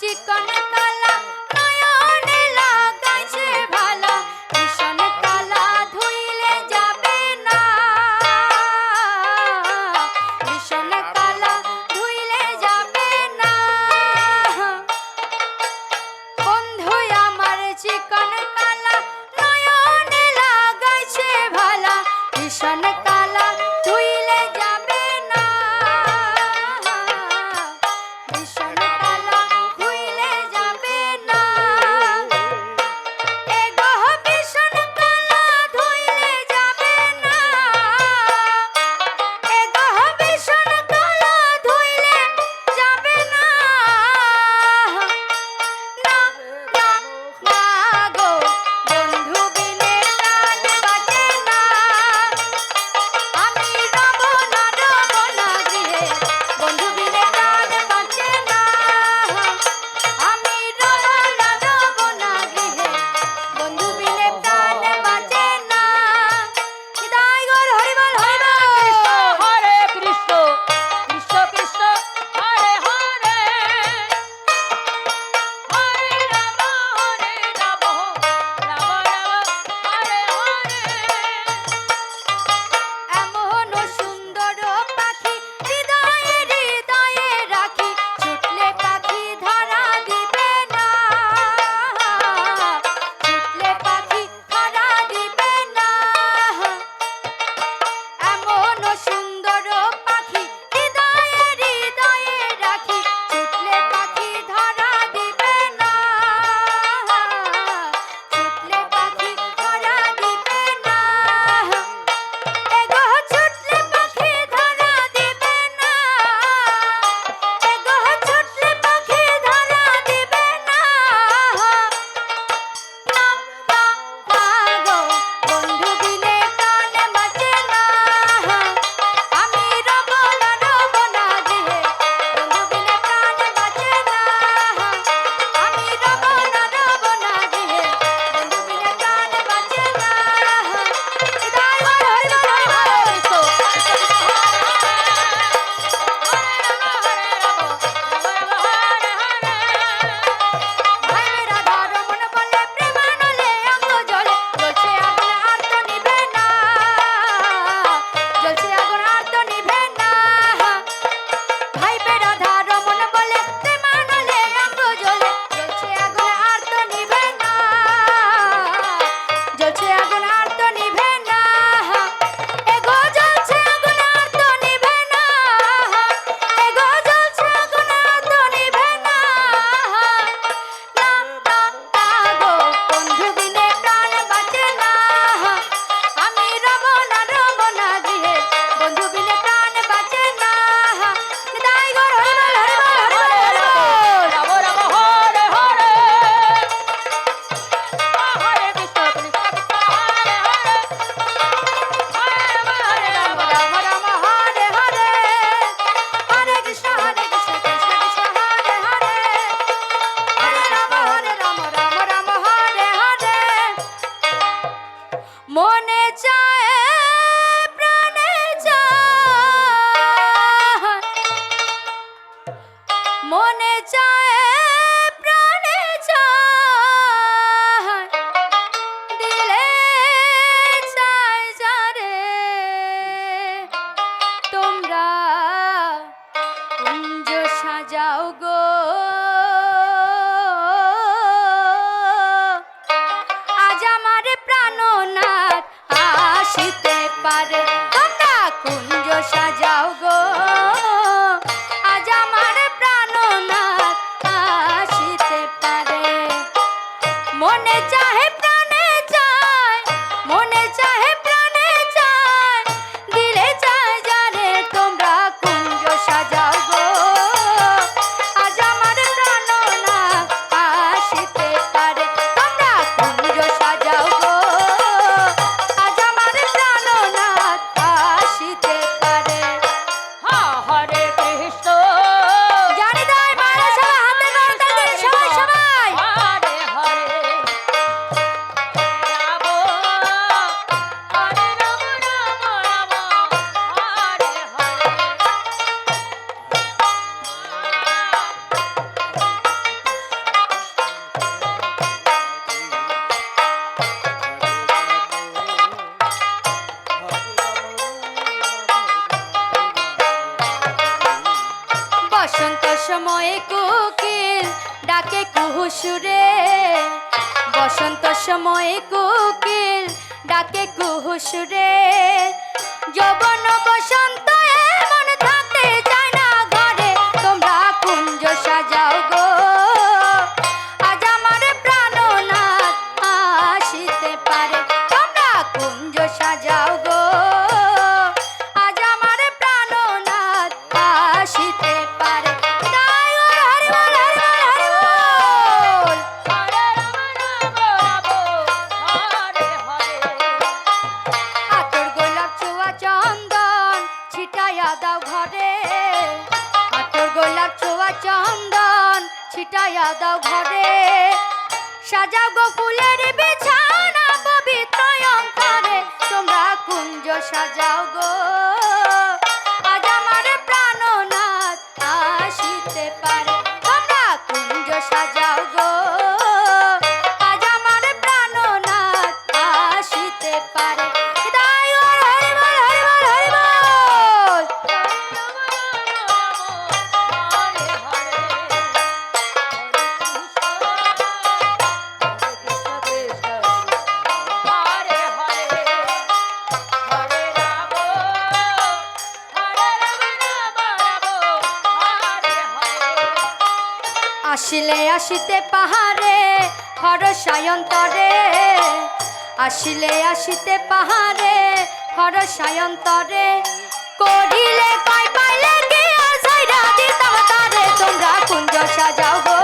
চিকন সময়ে কোকিল ডাকে কুহুসুরে বসন্ত সময়ে কোকিল ডাকে কুহুসুরে যবন বসন্ত ঘরে। আতর গোলাপ ছোয়া চন্দন ছিটাইয়া দাও ঘরে। সাজাও গো ফুলের বিছানা পবিত্র অন্তরে তোমরা কুঞ্জ সাজাও গো। আসিলে আসিতে পাহাড়ে হরসায়ন্তরে আসিলে আসিতে পাহাড়ে হরসায়ন্তরে করিলে পাই পাইলে কে আসাইরা দিতাম তারে তোমরা কুঞ্জ সাজাও গো।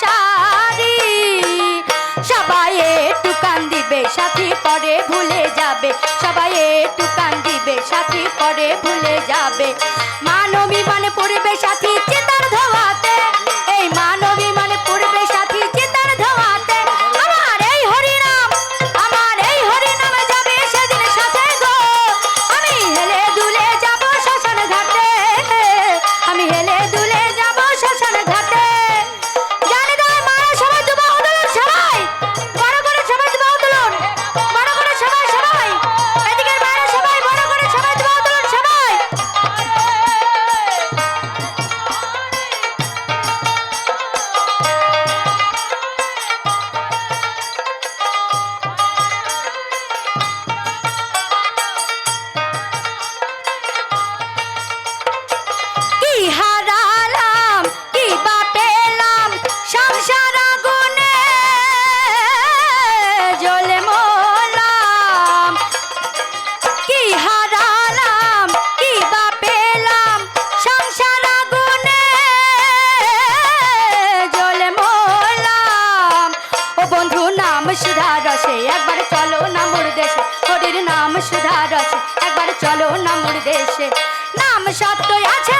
শাড়ি সবাই একটু কান দিবে, সাথী পরে ভুলে যাবে। সবাই একটু কান দিবে, সাথী পরে ভুলে যাবে। মানবী মানে পরিবেশ সাথী চলো না মোর দেশে। নাম সত্য আছে